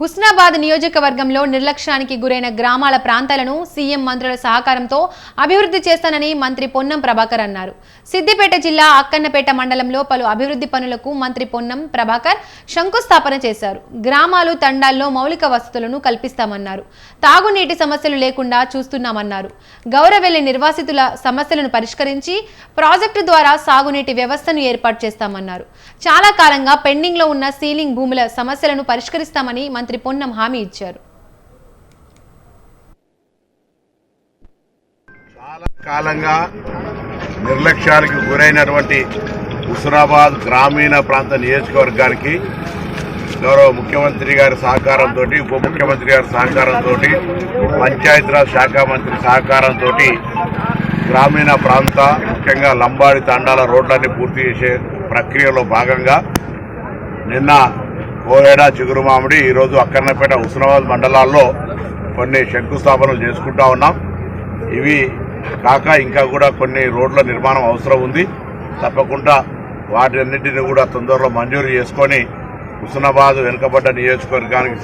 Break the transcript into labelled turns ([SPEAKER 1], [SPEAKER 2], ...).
[SPEAKER 1] హుస్నాబాద్ నియోజకవర్గంలో నిర్లక్ష్యానికి గురైన గ్రామాల ప్రాంతాలను సీఎం మంత్రుల సహకారంతో అభివృద్ధి చేస్తానని మంత్రి పొన్నం ప్రభాకర్ అన్నారు. సిద్దిపేట జిల్లా అక్కన్నపేట మండలంలో పలు అభివృద్ధి పనులకు మంత్రి పొన్నం ప్రభాకర్ శంకుస్థాపన చేశారు. గ్రామాలు తండాల్లో మౌలిక వసతులను కల్పిస్తామన్నారు. తాగునీటి సమస్యలు లేకుండా చూస్తున్నామన్నారు. గౌరవెల్లి నిర్వాసితుల సమస్యలను పరిష్కరించి ప్రాజెక్టు ద్వారా సాగునీటి వ్యవస్థను ఏర్పాటు చేస్తామన్నారు. చాలా కాలంగా పెండింగ్లో ఉన్న సీలింగ్ భూముల సమస్యలను పరిష్కరిస్తామని మంత్రి పొన్నం హామీ ఇచ్చారు.
[SPEAKER 2] చాలా కాలంగా నిర్లక్ష్యానికి గురైనటువంటి హుసరాబాద్ గ్రామీణ ప్రాంత నియోజకవర్గానికి గౌరవ ముఖ్యమంత్రి గారి సహకారంతో ఉప ముఖ్యమంత్రి గారి సహకారంతో పంచాయతీరాజ్ శాఖ మంత్రి సహకారంతో గ్రామీణ ప్రాంత ముఖ్యంగా లంబాడి తండాల రోడ్లన్నీ పూర్తి చేసే ప్రక్రియలో భాగంగా నిన్న కోహెడ చిగురుమామిడి ఈరోజు అక్కన్నపేట హుస్నాబాద్ మండలాల్లో కొన్ని శంకుస్థాపనలు చేసుకుంటా ఉన్నాం. ఇవి కాక ఇంకా కూడా కొన్ని రోడ్ల నిర్మాణం అవసరం ఉంది. తప్పకుండా వాటన్నిటిని కూడా తొందరలో మంజూరు చేసుకొని హుస్నాబాద్ వెనుకబడ్డ నియోజకవర్గానికి